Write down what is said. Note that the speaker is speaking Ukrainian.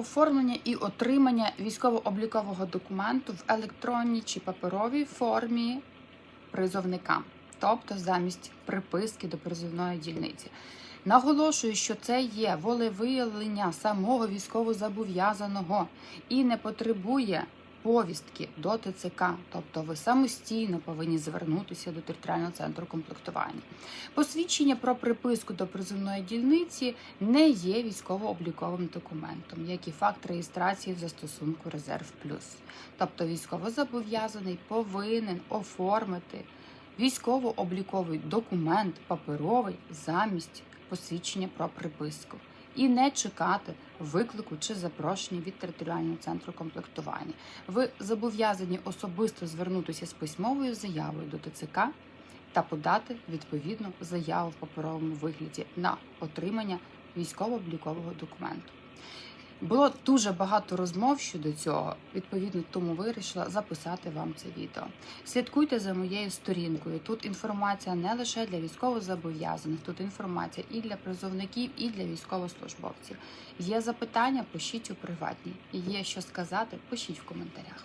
оформлення і отримання військово-облікового документу в електронній чи паперовій формі призовника, тобто замість приписки до призовної дільниці. Наголошую, що це є волевиявлення самого військовозобов'язаного і не потребує повістки до ТЦК, тобто ви самостійно повинні звернутися до територіального центру комплектування. Посвідчення про приписку до призовної дільниці не є військово-обліковим документом, як і факт реєстрації в застосунку Резерв Плюс. Тобто військовозобов'язаний повинен оформити військово-обліковий документ паперовий замість посвідчення про приписку і не чекати виклику чи запрошення від територіального центру комплектування. Ви зобов'язані особисто звернутися з письмовою заявою до ТЦК та подати відповідну заяву в паперовому вигляді на отримання військово-облікового документу. Було дуже багато розмов щодо цього. Відповідно, тому вирішила записати вам це відео. Слідкуйте за моєю сторінкою. Тут інформація не лише для військовозобов'язаних, тут інформація і для призовників, і для військовослужбовців. Є запитання, пишіть у приватній. Є що сказати, пишіть в коментарях.